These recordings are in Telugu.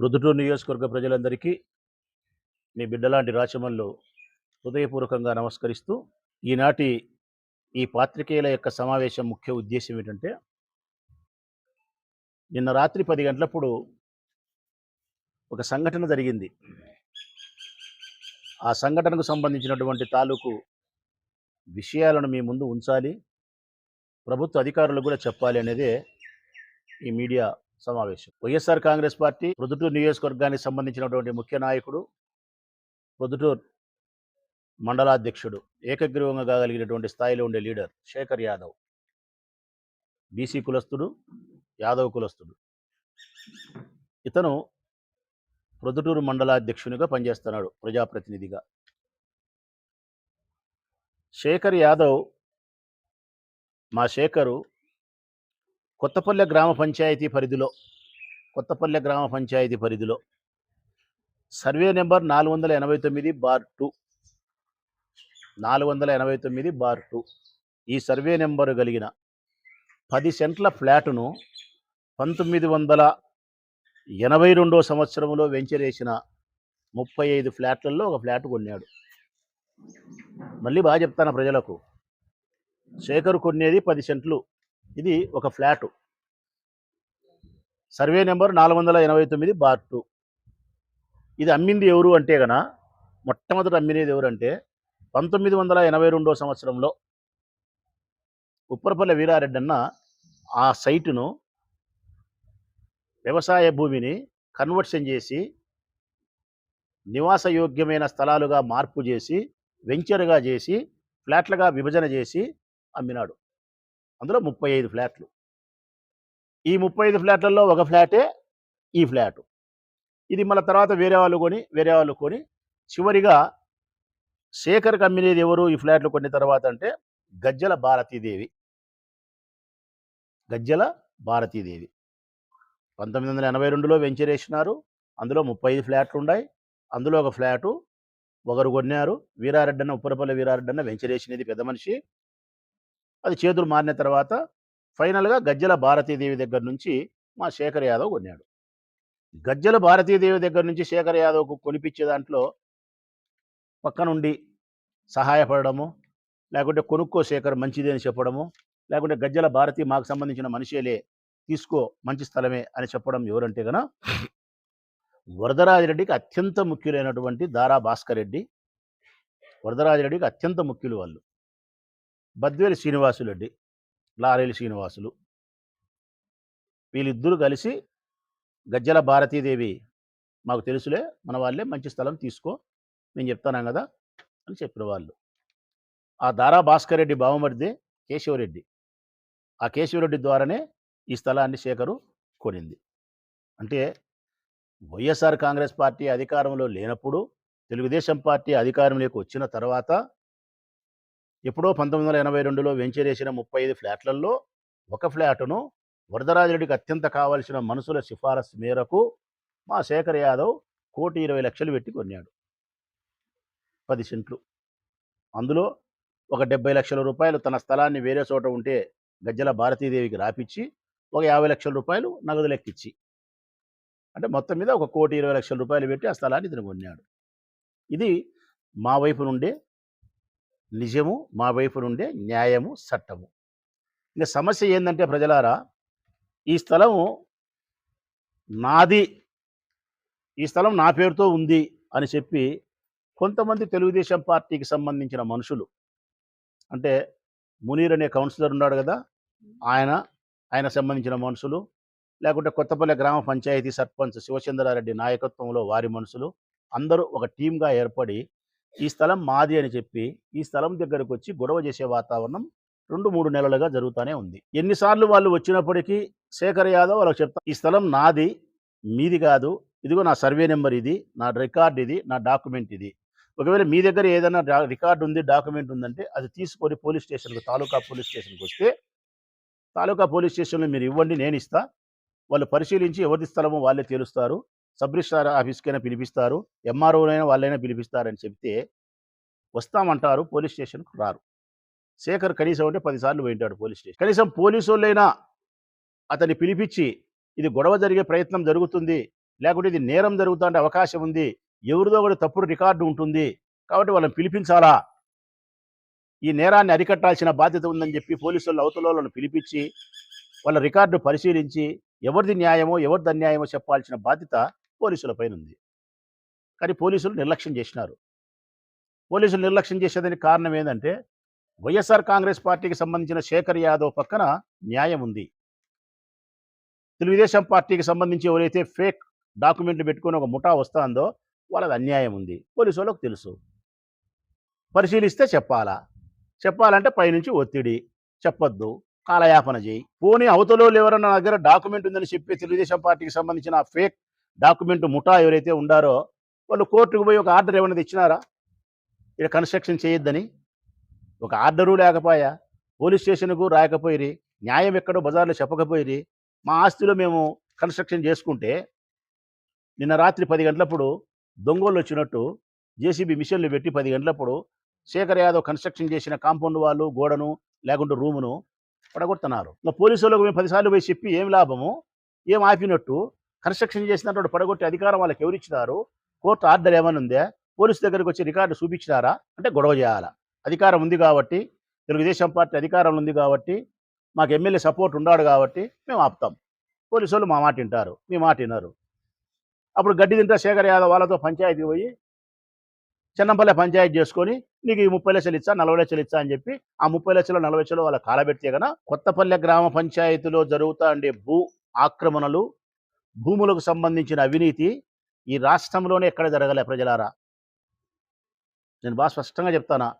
రుదుటూరు నియోజకవర్గ ప్రజలందరికీ మీ బిడ్డలాంటి రాచమల్లు హృదయపూర్వకంగా నమస్కరిస్తూ ఈనాటి ఈ పాత్రికేయుల యొక్క సమావేశం ముఖ్య ఉద్దేశం ఏంటంటే నిన్న రాత్రి పది గంటలప్పుడు ఒక సంఘటన జరిగింది. ఆ సంఘటనకు సంబంధించినటువంటి తాలూకు విషయాలను మీ ముందు ఉంచాలి ప్రభుత్వ అధికారులు కూడా చెప్పాలి అనేదే ఈ మీడియా సమావేశం. వైఎస్ఆర్ కాంగ్రెస్ పార్టీ ప్రొద్దుటూరు నియోజకవర్గానికి సంబంధించినటువంటి ముఖ్య నాయకుడు ప్రొద్దుటూరు మండలాధ్యక్షుడు ఏకగ్రీవంగా కాగలిగినటువంటి స్థాయిలో ఉండే లీడర్ శేఖర్ యాదవ్. బీసీ కులస్తుడు యాదవ్ కులస్తుడు. ఇతను ప్రొద్దుటూరు మండలాధ్యక్షునిగా పనిచేస్తున్నాడు ప్రజాప్రతినిధిగా. శేఖర్ యాదవ్ మా శేఖరు కొత్తపల్లె గ్రామ పంచాయతీ పరిధిలో కొత్తపల్లె గ్రామ పంచాయతీ పరిధిలో సర్వే నెంబర్ నాలుగు వందల ఎనభై తొమ్మిది బార్ టూ. నాలుగు వందల ఎనభై తొమ్మిది బార్ టూ. ఈ సర్వే నెంబరు కలిగిన పది సెంట్ల ఫ్లాటును పంతొమ్మిది వందల ఎనభై రెండో సంవత్సరంలో వెంచరేసిన ముప్పై ఐదు ఫ్లాట్లలో ఒక ఫ్లాట్ కొన్నాడు. మళ్ళీ బాగా చెప్తాను ప్రజలకు. శేఖర్ కొనేది పది సెంట్లు. ఇది ఒక ఫ్లాటు. సర్వే నెంబర్ నాలుగు వందల ఎనభై తొమ్మిది బార్ టూ. ఇది అమ్మింది ఎవరు అంటే గన మొట్టమొదట అమ్మినది ఎవరు అంటే పంతొమ్మిది వందల ఎనభై రెండో సంవత్సరంలో ఉప్పరపల్లి వీరారెడ్డి అన్న ఆ సైటును వ్యవసాయ భూమిని కన్వర్షన్ చేసి నివాసయోగ్యమైన స్థలాలుగా మార్పు చేసి వెంచర్గా చేసి ఫ్లాట్లుగా విభజన చేసి అమ్మినాడు. అందులో ముప్పై ఐదు ఫ్లాట్లు. ఈ ముప్పై ఐదు ఫ్లాట్లలో ఒక ఫ్లాటే ఈ ఫ్లాటు. ఇది మళ్ళీ తర్వాత వేరే వాళ్ళు కొని వేరే వాళ్ళు కొని చివరిగా శేఖర్ కంపెనీది ఎవరు ఈ ఫ్లాట్లు కొన్ని తర్వాత అంటే గజ్జల భారతీదేవి. గజ్జల భారతీదేవి. పంతొమ్మిది వందల ఎనభై రెండులో వెంచర్ వేసినారు అందులో ముప్పై ఐదు ఫ్లాట్లు ఉన్నాయి. అందులో ఒక ఫ్లాటు ఒకరు కొన్నారు. వీరారెడ్డి అన్న ఉప్పరపల్లి వీరారెడ్డి అన్న వెంచర్ వేసినది పెద్ద మనిషి. అది చేతులు మారిన తర్వాత ఫైనల్గా గజ్జల భారతీదేవి దగ్గర నుంచి మా శేఖర్ యాదవ్ కొన్నాడు. గజ్జల భారతీదేవి దగ్గర నుంచి శేఖర్ యాదవ్కు కొనిపించే దాంట్లో పక్కనుండి సహాయపడము లేకుంటే కొనుక్కో శేఖర్ మంచిది అని చెప్పడము లేకుంటే గజ్జల భారతి మాకు సంబంధించిన మనిషేలే తీసుకో మంచి స్థలమే అని చెప్పడం ఎవరంటే గన వరదరాజిరెడ్డికి అత్యంత ముఖ్యులైనటువంటి దారా భాస్కర్ రెడ్డి. వరదరాజిరెడ్డికి అత్యంత ముఖ్యులు వాళ్ళు. బద్వేలి శ్రీనివాసులు రెడ్డి లారేలి శ్రీనివాసులు. వీళ్ళిద్దరూ కలిసి గజ్జల భారతీదేవి మాకు తెలుసులే మన వాళ్ళే మంచి స్థలం తీసుకో నేను చెప్తాను కదా అని చెప్పిన వాళ్ళు. ఆ దారా భాస్కర్ రెడ్డి బావమరిది కేశవరెడ్డి ఆ కేశవరెడ్డి ద్వారానే ఈ స్థలాన్ని శేఖరు కొనింది. అంటే వైఎస్ఆర్ కాంగ్రెస్ పార్టీ అధికారంలో లేనప్పుడు తెలుగుదేశం పార్టీ అధికారంలోకి వచ్చిన తర్వాత ఎప్పుడో పంతొమ్మిది వందల ఎనభై రెండులో వెంచరేసిన ముప్పై ఐదు ఫ్లాట్లలో ఒక ఫ్లాటును వరదరాజరెడ్డికి అత్యంత కావాల్సిన మనసుల సిఫారసు మేరకు మా శేఖర్ యాదవ్ కోటి ఇరవై లక్షలు పెట్టి కొన్నాడు. పది సెంట్లు. అందులో ఒక డెబ్బై లక్షల రూపాయలు తన స్థలాన్ని వేరే చోట ఉంటే గజ్జల భారతీదేవికి రాపిచ్చి ఒక యాభై లక్షల రూపాయలు నగదు లెక్కిచ్చి. అంటే మొత్తం మీద ఒక కోటి ఇరవై లక్షల రూపాయలు పెట్టి ఆ స్థలాన్ని ఇతను కొన్నాడు. ఇది మా వైపు నుండే నిజము మా వైపు నుండే న్యాయము చట్టము ఇంకా సమస్య ఏంటంటే ప్రజలారా ఈ స్థలము నాది ఈ స్థలం నా పేరుతో ఉంది అని చెప్పి కొంతమంది తెలుగుదేశం పార్టీకి సంబంధించిన మనుషులు అంటే మునీర్ అనే కౌన్సిలర్ ఉన్నాడు కదా ఆయన ఆయన సంబంధించిన మనుషులు లేకుంటే కొత్తపల్లి గ్రామ పంచాయతీ సర్పంచ్ శివచంద్రారెడ్డి నాయకత్వంలో వారి మనుషులు అందరూ ఒక టీంగా ఏర్పడి ఈ స్థలం మాది అని చెప్పి ఈ స్థలం దగ్గరకు వచ్చి గొడవ చేసే వాతావరణం రెండు మూడు నెలలుగా జరుగుతూనే ఉంది. ఎన్నిసార్లు వాళ్ళు వచ్చినప్పటికీ శేఖర్ యాదవ్ వాళ్ళకి చెప్తా ఈ స్థలం నాది మీది కాదు. ఇదిగో నా సర్వే నెంబర్ ఇది నా రికార్డ్ ఇది నా డాక్యుమెంట్ ఇది. ఒకవేళ మీ దగ్గర ఏదైనా రికార్డు ఉంది డాక్యుమెంట్ ఉందంటే అది తీసుకొని పోలీస్ స్టేషన్కి తాలూకా పోలీస్ స్టేషన్కి వస్తే తాలూకా పోలీస్ స్టేషన్లో మీరు ఇవ్వండి నేను ఇస్తా. వాళ్ళు పరిశీలించి ఎవరి స్థలమో వాళ్ళే తేలుస్తారు. సబ్ రిజిస్ట్రార్ ఆఫీస్కైనా పిలిపిస్తారు ఎంఆర్ఓనైనా వాళ్ళైనా పిలిపిస్తారని చెప్తే వస్తామంటారు పోలీస్ స్టేషన్కు రారు. శేఖర్ కనీసం అంటే పదిసార్లు పోయింటాడు పోలీస్ స్టేషన్. కనీసం పోలీసు వాళ్ళైనా అతన్ని పిలిపించి ఇది గొడవ జరిగే ప్రయత్నం జరుగుతుంది లేకుంటే ఇది నేరం జరుగుతుండే అవకాశం ఉంది ఎవరిదో కూడా తప్పుడు రికార్డు ఉంటుంది కాబట్టి వాళ్ళని పిలిపించాలా? ఈ నేరాన్ని అరికట్టాల్సిన బాధ్యత ఉందని చెప్పి పోలీసులు అవతల వాళ్ళని పిలిపించి వాళ్ళ రికార్డు పరిశీలించి ఎవరిది న్యాయమో ఎవరిది అన్యాయమో చెప్పాల్సిన బాధ్యత పోలీసులపైన ఉంది కానీ పోలీసులు నిర్లక్ష్యం చేసినారు. పోలీసులు నిర్లక్ష్యం చేసేదానికి కారణం ఏంటంటే వైఎస్ఆర్ కాంగ్రెస్ పార్టీకి సంబంధించిన శేఖర్ యాదవ్ పక్కన న్యాయం ఉంది. తెలుగుదేశం పార్టీకి సంబంధించి ఎవరైతే ఫేక్ డాక్యుమెంట్లు పెట్టుకుని ఒక ముఠా వస్తుందో వాళ్ళది అన్యాయం ఉంది. పోలీసు వాళ్ళకు తెలుసు. పరిశీలిస్తే చెప్పాలా? చెప్పాలంటే పైనుంచి ఒత్తిడి చెప్పొద్దు కాలయాపన చేయి. పోనీ అవతలో ఎవరన్నా నా దగ్గర డాక్యుమెంట్ ఉందని చెప్పి తెలుగుదేశం పార్టీకి సంబంధించిన ఫేక్ డాక్యుమెంట్ ముఠా ఎవరైతే ఉండారో వాళ్ళు కోర్టుకు పోయి ఒక ఆర్డర్ ఏమైనా తెచ్చినారా? ఇక్కడ కన్స్ట్రక్షన్ చేయొద్దని? ఒక ఆర్డరు లేకపోయా? పోలీస్ స్టేషన్కు రాయకపోయిరి న్యాయం ఎక్కడో బజార్లో చెప్పకపోయిరి మా ఆస్తిలో మేము కన్స్ట్రక్షన్ చేసుకుంటే నిన్న రాత్రి పది గంటలప్పుడు దొంగోళ్ళు వచ్చినట్టు జేసీబీ మిషన్లు పెట్టి పది గంటలప్పుడు శేఖర్ యాదవ్ కన్స్ట్రక్షన్ చేసిన కాంపౌండ్ వాళ్ళు గోడను లేకుంటే రూమును పడగొడుతున్నారు. పోలీసు వాళ్ళకు మేము పదిసార్లు పోయి చెప్పి ఏం లాభము? ఏం ఆపినట్టు? కన్స్ట్రక్షన్ చేసినట్టు పడగొట్టే అధికారం వాళ్ళకి ఎవరిచ్చినారు? కోర్టు ఆర్డర్ ఏమైనా ఉందా? పోలీసు దగ్గరికి వచ్చి రికార్డు చూపించినారా? అంటే గొడవ చేయాలా? అధికారం ఉంది కాబట్టి తెలుగుదేశం పార్టీ అధికారంలో ఉంది కాబట్టి మాకు ఎమ్మెల్యే సపోర్ట్ ఉన్నాడు కాబట్టి మేము ఆపుతాం. పోలీసు వాళ్ళు మా మాట వింటారు మీ మాట వినరు. అప్పుడు గడ్డి తింటా శేఖర్ యాదవ్ వాళ్ళతో పంచాయతీ పోయి చెన్నంపల్లె పంచాయతీ చేసుకొని నీకు ఈ ముప్పై లక్షలు ఇచ్చా నలభై లక్షలు ఇచ్చా అని చెప్పి ఆ ముప్పై లక్షలు నలభై లక్షలు వాళ్ళ కాలబెడితే కనుక కొత్తపల్లె గ్రామ పంచాయతీలో జరుగుతా ఉండే భూ ఆక్రమణలు భూములకు సంబంధించిన అవినీతి ఈ రాష్ట్రంలోనే ఎక్కడ జరగలే ప్రజలారా? నేను బాగా స్పష్టంగా చెప్తానా?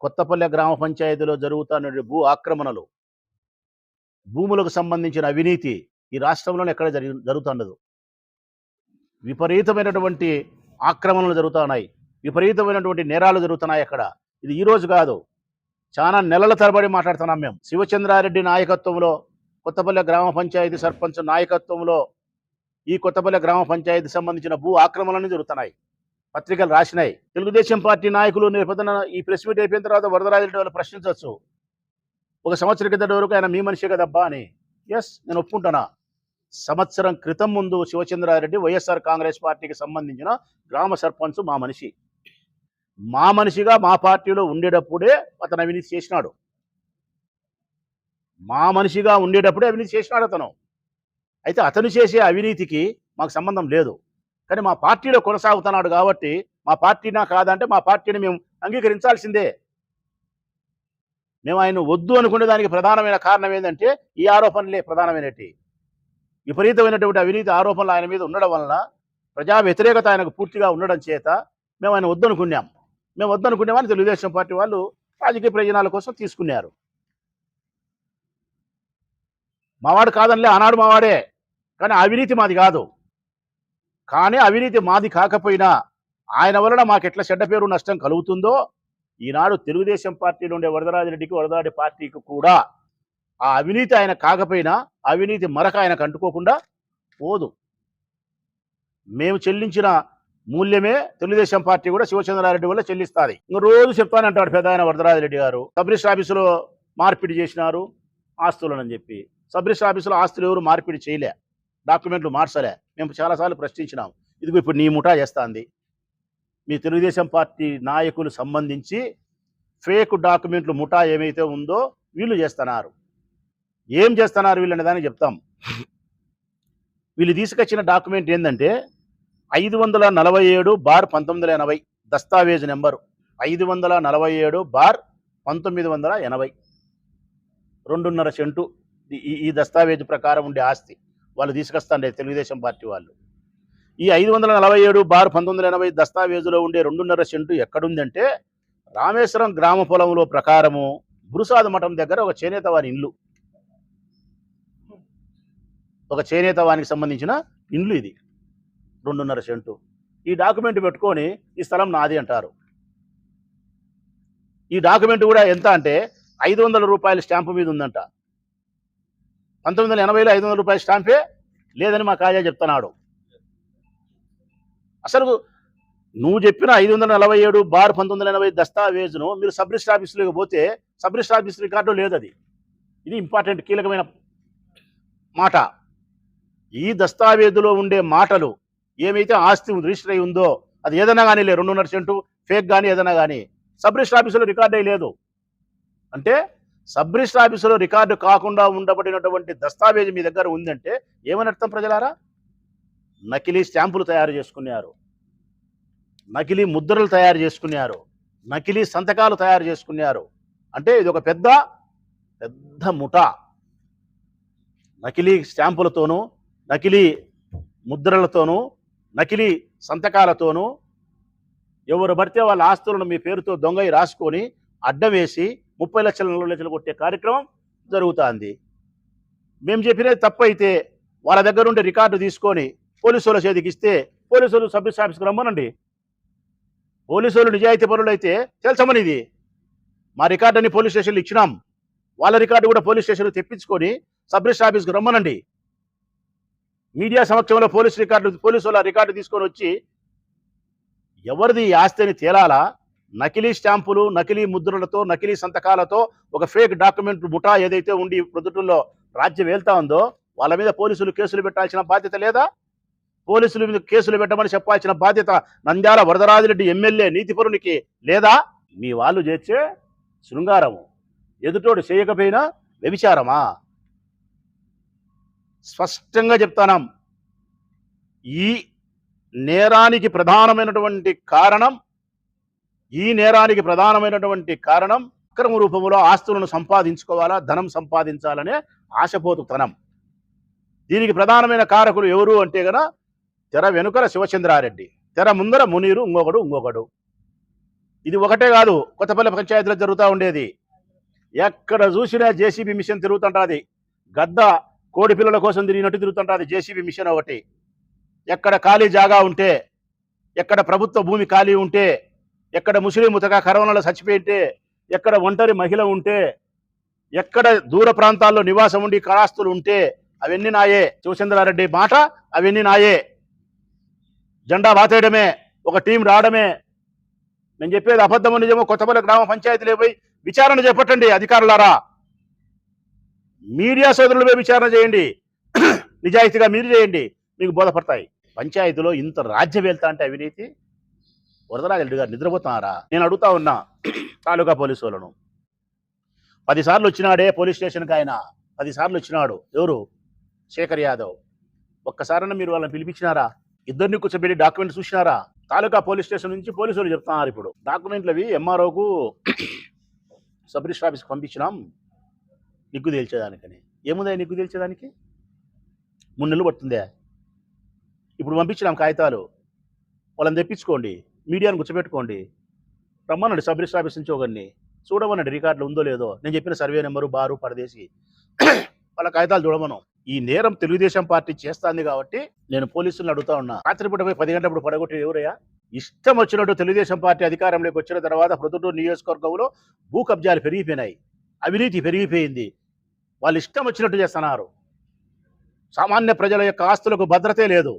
కొత్తపల్లె గ్రామ పంచాయతీలో జరుగుతున్న భూ ఆక్రమణలు భూములకు సంబంధించిన అవినీతి ఈ రాష్ట్రంలోనే ఎక్కడ జరిగి జరుగుతుండదు విపరీతమైనటువంటి ఆక్రమణలు జరుగుతున్నాయి. విపరీతమైనటువంటి నేరాలు జరుగుతున్నాయి అక్కడ. ఇది ఈరోజు కాదు. చాలా నెలల తరబడి మాట్లాడుతున్నాం మేము. శివచంద్రారెడ్డి నాయకత్వంలో కొత్తపల్లె గ్రామ పంచాయతీ సర్పంచ్ నాయకత్వంలో ఈ కొత్తపల్లె గ్రామ పంచాయతీ సంబంధించిన భూ ఆక్రమణలు జరుగుతున్నాయి. పత్రికలు రాసినాయి. తెలుగుదేశం పార్టీ నాయకులు రేపొద్దున ఈ ప్రెస్ మీట్ అయిపోయిన తర్వాత వరదరాజు వాళ్ళు ప్రశ్నించవచ్చు. ఒక సంవత్సరం కిందటి వరకు ఆయన మీ మనిషే కదబ్బా అని. ఎస్ నేను ఒప్పుకుంటానా? సంవత్సరం క్రితం ముందు శివచంద్రారెడ్డి వైఎస్ఆర్ కాంగ్రెస్ పార్టీకి సంబంధించిన గ్రామ సర్పంచ్ మా మనిషి. మా మనిషిగా మా పార్టీలో ఉండేటప్పుడే అతను అవినీతి చేసినాడు. మా మనిషిగా ఉండేటప్పుడే అవినీతి చేసినాడు అతను. అయితే అతను చేసే అవినీతికి మాకు సంబంధం లేదు. కానీ మా పార్టీలో కొనసాగుతున్నాడు కాబట్టి మా పార్టీనా కాదంటే మా పార్టీని మేము అంగీకరించాల్సిందే. మేము ఆయన వద్దు అనుకునే దానికి ప్రధానమైన కారణం ఏంటంటే ఈ ఆరోపణలే ప్రధానమైనటి. విపరీతమైనటువంటి అవినీతి ఆరోపణలు ఆయన మీద ఉండడం వలన ప్రజా వ్యతిరేకత ఆయనకు పూర్తిగా ఉండడం చేత మేము ఆయన వద్దనుకున్నాం. మేము వద్దనుకునేవాడిని తెలుగుదేశం పార్టీ వాళ్ళు రాజకీయ ప్రయోజనాల కోసం తీసుకున్నారు. మావాడు కాదనిలే ఆనాడు మావాడే. కానీ అవినీతి మాది కాదు. కానీ అవినీతి మాది కాకపోయినా ఆయన వలన మాకు ఎట్లా చెడ్డ పేరు నష్టం కలుగుతుందో ఈనాడు తెలుగుదేశం పార్టీలో ఉండే వరదరాజిరెడ్డికి వరదరాడి పార్టీకి కూడా ఆ అవినీతి ఆయన కాకపోయినా అవినీతి మరక ఆయనకు అంటుకోకుండా పోదు. మేము చెల్లించిన మూల్యమే తెలుగుదేశం పార్టీ కూడా శివచంద్రారెడ్డి వల్ల చెల్లిస్తుంది. రోజు చెప్తానంటాడు పెద్ద ఆయన వరదరాజరెడ్డి గారు. సబ్రిష్ ఆఫీసులో మార్పిడి చేసినారు ఆస్తులనని చెప్పి. సబ్ ఆఫీసులో ఆస్తులు ఎవరు మార్పిడి చేయలే. డాక్యుమెంట్లు మార్చలే. మేము చాలాసార్లు ప్రశ్నించినాం. ఇదిగో ఇప్పుడు నీ ముఠా చేస్తాంది. మీ తెలుగుదేశం పార్టీ నాయకులు సంబంధించి ఫేక్ డాక్యుమెంట్లు ముఠా ఏమైతే ఉందో వీళ్ళు చేస్తున్నారు. ఏం చేస్తున్నారు వీళ్ళని దాన్ని చెప్తాం. వీళ్ళు తీసుకొచ్చిన డాక్యుమెంట్ ఏంటంటే ఐదు వందల నలభై ఏడు బార్ పంతొమ్మిది వందల ఎనభై. దస్తావేజ్ నెంబరు ఐదు వందల నలభై ఏడు బార్ పంతొమ్మిది వందల ఎనభై. రెండున్నర సెంటు. ఈ- ఈ దస్తావేజ్ ప్రకారం ఉండే ఆస్తి. వాళ్ళు తీసుకొస్తాండే తెలుగుదేశం పార్టీ వాళ్ళు. ఈ ఐదు వందల నలభై ఏడు బార్ పంతొమ్మిది వందల ఎనభై దస్తావేజులో ఉండే రెండున్నర సెంటు ఎక్కడుందంటే రామేశ్వరం గ్రామ పొలంలో ప్రకారము గురుసాద మఠం దగ్గర ఒక చేనేత వారి ఇల్లు. ఒక చేనేత వానికి సంబంధించిన ఇండ్లు ఇది. రెండున్నర సెంటు. ఈ డాక్యుమెంట్ పెట్టుకొని ఈ స్థలం నాది అంటారు. ఈ డాక్యుమెంట్ కూడా ఎంత అంటే ఐదు వందల రూపాయల స్టాంపు మీద ఉందంట. పంతొమ్మిది వందల ఎనభైలో ఐదు వందల రూపాయల స్టాంపే లేదని మా కాజా చెప్తున్నాడు. అసలు నువ్వు చెప్పిన ఐదు వందల నలభై ఏడు బార్ పంతొమ్మిది వందల ఎనభై దస్తావేజును మీరు సబ్ రిజిస్టర్ ఆఫీసులోకి పోతే సబ్ రిజిస్టర్ ఆఫీస్ రికార్డు లేదు అది ఇది ఇంపార్టెంట్ కీలకమైన మాట. ఈ దస్తావేజులో ఉండే మాటలు ఏమైతే ఆస్తి ఉంది, రిజిస్టర్ అయి ఉందో అది ఏదైనా కానీ లేదు. రెండున్నర సెంటు ఫేక్ కానీ ఏదైనా కానీ. సబ్ రిజిస్టర్ ఆఫీసులో రికార్డ్ అయ్యి లేదు. అంటే సబ్ రిజిస్టర్ ఆఫీసులో రికార్డు కాకుండా ఉండబడినటువంటి దస్తావేజు మీ దగ్గర ఉందంటే ఏమని అర్థం ప్రజలారా? నకిలీ స్టాంపులు తయారు చేసుకున్నారు. నకిలీ ముద్రలు తయారు చేసుకున్నారు. నకిలీ సంతకాలు తయారు చేసుకున్నారు. అంటే ఇది ఒక పెద్ద పెద్ద ముఠా. నకిలీ స్టాంపులతోనూ నకిలీ ముద్రలతోనూ నకిలీ సంతకాలతోనూ ఎవరు పడితే వాళ్ళ ఆస్తులను మీ పేరుతో దొంగయి రాసుకొని అడ్డం వేసి ముప్పై లక్షల నలభై లక్షలు కొట్టే కార్యక్రమం జరుగుతుంది. మేము చెప్పినది తప్పైతే అయితే వాళ్ళ దగ్గర ఉండే రికార్డు తీసుకొని పోలీసు వాళ్ళ చేతికి ఇస్తే పోలీసు వాళ్ళు సబ్ ఆఫీస్కి రమ్మనండి. పోలీసు వాళ్ళు నిజాయితీ పనులు అయితే తెలుసమని ఇది. మా రికార్డు అని పోలీస్ స్టేషన్లు ఇచ్చినాం. వాళ్ళ రికార్డు కూడా పోలీస్ స్టేషన్లు తెప్పించుకొని సబ్ ఆఫీస్కి రమ్మనండి. మీడియా సమక్షంలో పోలీస్ రికార్డు పోలీసు వాళ్ళ రికార్డు తీసుకొని వచ్చి ఎవరిది ఈ ఆస్తి అని తేలాలా? నకిలీ స్టాంపులు నకిలీ ముద్రలతో నకిలీ సంతకాలతో ఒక ఫేక్ డాక్యుమెంట్ ముఠా ఏదైతే ఉండి ప్రొద్దుటూరులో రాజ్యం వెళ్తా ఉందో వాళ్ళ మీద పోలీసులు కేసులు పెట్టాల్సిన బాధ్యత లేదా? పోలీసుల మీద కేసులు పెట్టమని చెప్పాల్సిన బాధ్యత నంద్యాల వరదరాజిరెడ్డి ఎమ్మెల్యే నీతిపరునికి లేదా? మీ వాళ్ళు చేర్చే శృంగారము. ఎదుటోడు చేయకపోయినా వ్యభిచారమా? స్పష్టంగా చెప్తానాం. ఈ నేరానికి ప్రధానమైనటువంటి కారణం ఈ నేరానికి ప్రధానమైనటువంటి కారణం అక్రమ రూపంలో ఆస్తులను సంపాదించుకోవాలా ధనం సంపాదించాలనే ఆశపోతుతనం. దీనికి ప్రధానమైన కారకులు ఎవరు అంటే గన తెర వెనుకల శివచంద్రారెడ్డి తెర ముందర మునీరు ఇంకొకడు ఇంకొకడు. ఇది ఒకటే కాదు కొత్తపల్లి పంచాయతీలో జరుగుతూ ఉండేది. ఎక్కడ చూసినా జేసీబీ మిషన్ తిరుగుతుంటుంది. గద్ద కోడి పిల్లల కోసం తిరిగినట్టు తిరుగుతుంటుంది జేసీబీ మిషన్ ఒకటి. ఎక్కడ ఖాళీ జాగా ఉంటే ఎక్కడ ప్రభుత్వ భూమి ఖాళీ ఉంటే ఎక్కడ ముస్లిం ముతక కరోనాలో చచ్చిపోయింటే ఎక్కడ ఒంటరి మహిళ ఉంటే ఎక్కడ దూర ప్రాంతాల్లో నివాసం ఉండి కళాస్తులు ఉంటే అవన్నీ నాయే. శివచంద్రారెడ్డి మాట అవన్నీ నాయే. జెండా బాతేయడమే ఒక టీం రావడమే. నేను చెప్పేది అబద్ధము నిజమో కొత్తపల్లి గ్రామ పంచాయతీలో పోయి విచారణ చేపట్టండి అధికారులారా. మీడియా సోదరులపై విచారణ చేయండి. నిజాయితీగా మీరు చేయండి. మీకు బోధపడతాయి. పంచాయతీలో ఇంత రాజ్యం వెళ్తా అంటే అవినీతి? వరదరాజరెడ్డి గారు నిద్రపోతున్నారా? నేను అడుగుతా ఉన్నా తాలూకా పోలీసు వాళ్ళను. పదిసార్లు వచ్చినాడే పోలీస్ స్టేషన్కి ఆయన. పదిసార్లు వచ్చినాడు. ఎవరు? శేఖర్ యాదవ్. ఒక్కసారన్నా మీరు వాళ్ళని పిలిపించినారా? ఇద్దరిని కూర్చోబెట్టి డాక్యుమెంట్ చూసినారా? తాలూకా పోలీస్ స్టేషన్ నుంచి పోలీసులు చెప్తున్నారు ఇప్పుడు. డాక్యుమెంట్లు అవి ఎంఆర్ఓకు సబ్ రిజిస్టర్ ఆఫీస్కి పంపించినాం. నిగ్గు తేల్చేదానికని. ఏముందా నిగ్గు తేల్చేదానికి? మూడు నెలలు పడుతుందే ఇప్పుడు పంపించినాం కాగితాలు. వాళ్ళని తెప్పించుకోండి. మీడియాను గుర్తుపెట్టుకోండి. రమ్మనండి సబ్ రిజిస్టర్ ఆఫీస్ నుంచి ఒకరిని. చూడమనండి రికార్డులు ఉందో లేదో. నేను చెప్పిన సర్వే నెంబరు బారు పరదేశి. వాళ్ళ కాగితాలు చూడమను. ఈ నేరం తెలుగుదేశం పార్టీ చేస్తాంది కాబట్టి నేను పోలీసులను అడుగుతా ఉన్నా. రాత్రిపూట పోయి పది గంటలప్పుడు పడగొట్టి ఎవరయ్యా? ఇష్టం వచ్చినట్టు తెలుగుదేశం పార్టీ అధికారంలోకి వచ్చిన తర్వాత ప్రొద్దుటూరు నియోజకవర్గంలో భూ కబ్జాలు పెరిగిపోయినాయి. అవినీతి పెరిగిపోయింది. వాళ్ళు ఇష్టం వచ్చినట్టు చేస్తున్నారు. సామాన్య ప్రజల యొక్క ఆస్తులకు భద్రతే లేదు.